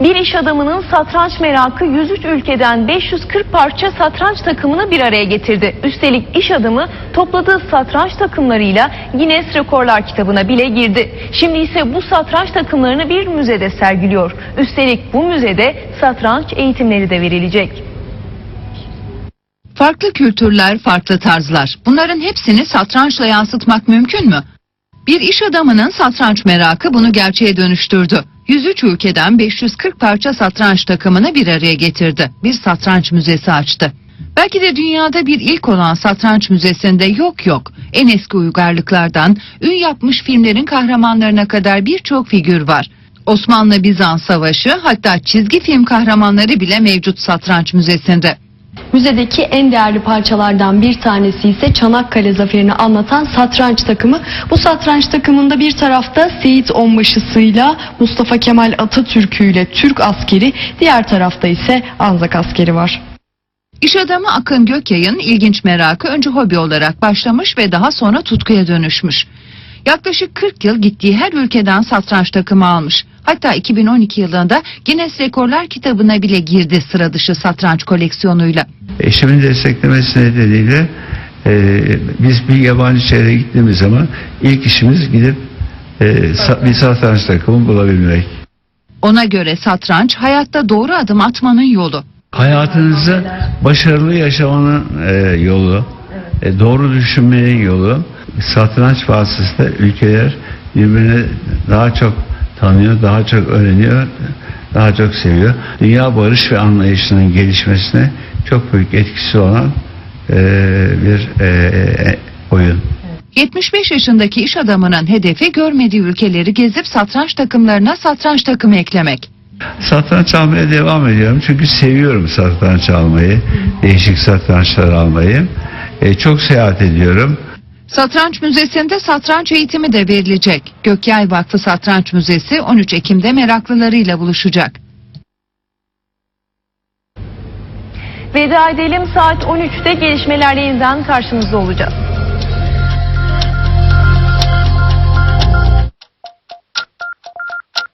Bir iş adamının satranç merakı 103 ülkeden 540 parça satranç takımını bir araya getirdi. Üstelik iş adamı topladığı satranç takımlarıyla Guinness Rekorlar kitabına bile girdi. Şimdi ise bu satranç takımlarını bir müzede sergiliyor. Üstelik bu müzede satranç eğitimleri de verilecek. Farklı kültürler, farklı tarzlar. Bunların hepsini satrançla yansıtmak mümkün mü? Bir iş adamının satranç merakı bunu gerçeğe dönüştürdü. 103 ülkeden 540 parça satranç takımını bir araya getirdi. Bir satranç müzesi açtı. Belki de dünyada bir ilk olan satranç müzesinde yok yok. En eski uygarlıklardan ün yapmış filmlerin kahramanlarına kadar birçok figür var. Osmanlı-Bizans savaşı hatta çizgi film kahramanları bile mevcut satranç müzesinde. Müzedeki en değerli parçalardan bir tanesi ise Çanakkale zaferini anlatan satranç takımı. Bu satranç takımında bir tarafta Seyit Onbaşısı'yla Mustafa Kemal Atatürk'üyle Türk askeri, diğer tarafta ise Anzak askeri var. İş adamı Akın Gökyay'ın ilginç merakı önce hobi olarak başlamış ve daha sonra tutkuya dönüşmüş. Yaklaşık 40 yıl gittiği her ülkeden satranç takımı almış. Hatta 2012 yılında Guinness Rekorlar kitabına bile girdi sıra dışı satranç koleksiyonuyla. Eşimin desteklemesi nedeniyle e, biz bir yabancı şehre gittiğimiz zaman ilk işimiz gidip e, sa- bir satranç takımı bulabilmek. Ona göre satranç hayatta doğru adım atmanın yolu. Hayatınızı başarılı yaşamanın e, yolu, e, doğru düşünmenin yolu. Satranç vasıtasıyla ülkeler birbirini daha çok tanıyor, daha çok öğreniyor, daha çok seviyor. Dünya barış ve anlayışının gelişmesine çok büyük etkisi olan e, bir e, oyun. 75 yaşındaki iş adamının hedefi görmediği ülkeleri gezip satranç takımlarına satranç takımı eklemek. Satranç almaya devam ediyorum çünkü seviyorum satranç almayı, değişik satrançlar almayı. E, çok seyahat ediyorum. Satranç Müzesi'nde satranç eğitimi de verilecek. Gökyay Vakfı Satranç Müzesi 13 Ekim'de meraklılarıyla buluşacak. Veda edelim saat 13'te gelişmelerle yeniden karşınızda olacağız.